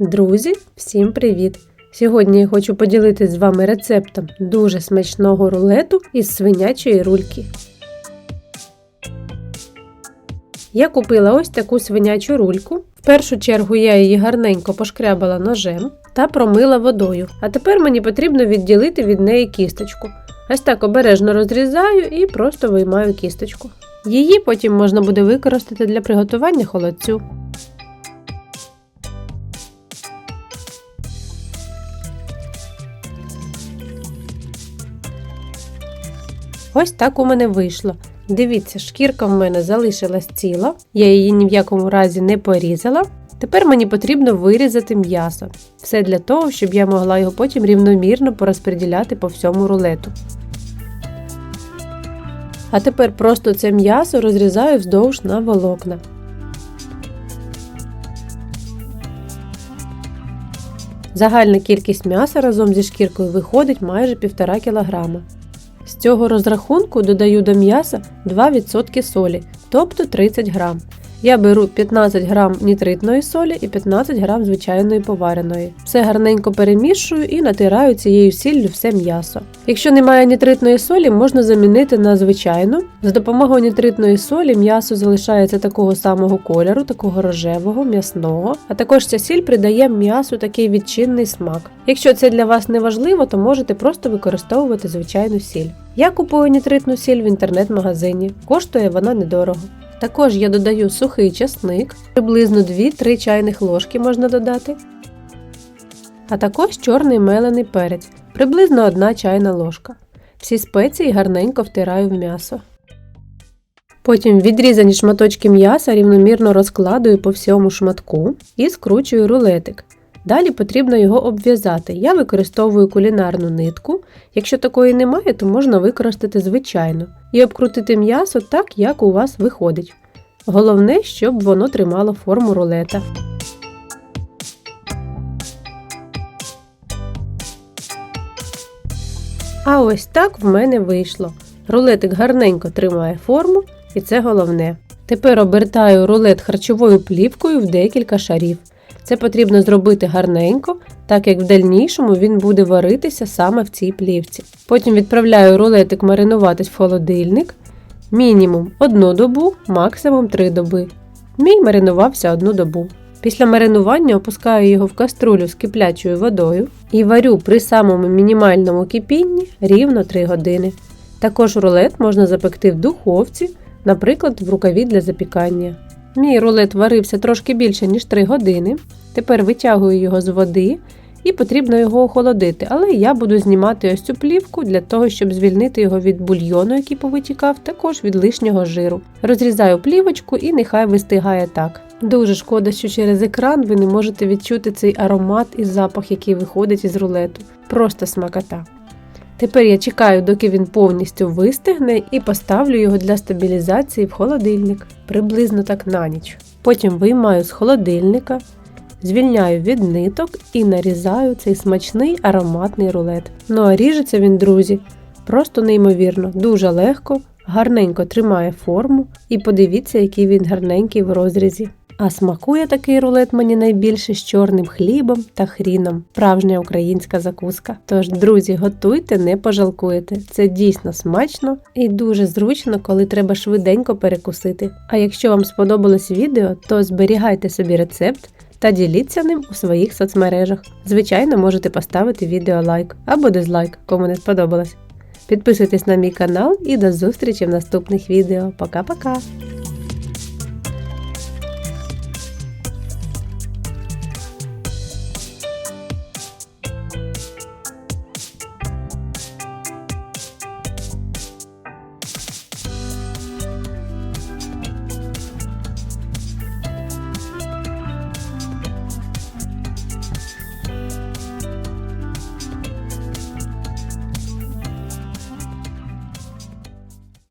Друзі, всім привіт! Сьогодні я хочу поділитися з вами рецептом дуже смачного рулету із свинячої рульки. Я купила ось таку свинячу рульку. В першу чергу я її гарненько пошкрябала ножем та промила водою. А тепер мені потрібно відділити від неї кісточку. Ось так обережно розрізаю і просто виймаю кісточку. Її потім можна буде використати для приготування холодцю. Ось так у мене вийшло. Дивіться, шкірка в мене залишилась ціла, я її ні в якому разі не порізала. Тепер мені потрібно вирізати м'ясо. Все для того, щоб я могла його потім рівномірно порозподіляти по всьому рулету. А тепер просто це м'ясо розрізаю вздовж на волокна. Загальна кількість м'яса разом зі шкіркою виходить майже 1,5 кг. З цього розрахунку додаю до м'яса 2% солі, тобто 30 г. Я беру 15 г нітритної солі і 15 г звичайної повареної. Все гарненько перемішую і натираю цією сіллю все м'ясо. Якщо немає нітритної солі, можна замінити на звичайну. За допомогою нітритної солі м'ясо залишається такого самого кольору, такого рожевого, м'ясного, а також ця сіль придає м'ясу такий відчинний смак. Якщо це для вас не важливо, то можете просто використовувати звичайну сіль. Я купую нітритну сіль в інтернет-магазині, коштує вона недорого. Також я додаю сухий часник, приблизно 2-3 чайних ложки можна додати. А також чорний мелений перець, приблизно 1 чайна ложка. Всі спеції гарненько втираю в м'ясо. Потім відрізані шматочки м'яса рівномірно розкладую по всьому шматку і скручую рулетик. Далі потрібно його обв'язати. Я використовую кулінарну нитку. Якщо такої немає, то можна використати звичайну і обкрутити м'ясо так, як у вас виходить. Головне, щоб воно тримало форму рулета. А ось так в мене вийшло. Рулетик гарненько тримає форму, і це головне. Тепер обертаю рулет харчовою плівкою в декілька шарів. Це потрібно зробити гарненько, так як в дальнішому він буде варитися саме в цій плівці. Потім відправляю рулетик маринуватись в холодильник. Мінімум одну добу, максимум 3 доби. Мій маринувався одну добу. Після маринування опускаю його в каструлю з киплячою водою і варю при самому мінімальному кипінні рівно 3 години. Також рулет можна запекти в духовці, наприклад, в рукаві для запікання. Мій рулет варився трошки більше, ніж 3 години. Тепер витягую його з води і потрібно його охолодити, але я буду знімати ось цю плівку для того, щоб звільнити його від бульйону, який повитікав, також від лишнього жиру. Розрізаю плівочку і нехай вистигає так. Дуже шкода, що через екран ви не можете відчути цей аромат і запах, який виходить із рулету. Просто смакота. Тепер я чекаю, доки він повністю вистигне, і поставлю його для стабілізації в холодильник, приблизно так на ніч. Потім виймаю з холодильника, звільняю від ниток і нарізаю цей смачний ароматний рулет. Ну а ріжеться він, друзі, просто неймовірно, дуже легко, гарненько тримає форму і подивіться, який він гарненький в розрізі. А смакує такий рулет мені найбільше з чорним хлібом та хріном. Справжня українська закуска. Тож, друзі, готуйте, не пожалкуєте. Це дійсно смачно і дуже зручно, коли треба швиденько перекусити. А якщо вам сподобалось відео, то зберігайте собі рецепт та діліться ним у своїх соцмережах. Звичайно, можете поставити відео лайк або дизлайк, кому не сподобалось. Підписуйтесь на мій канал і до зустрічі в наступних відео. Пока-пока!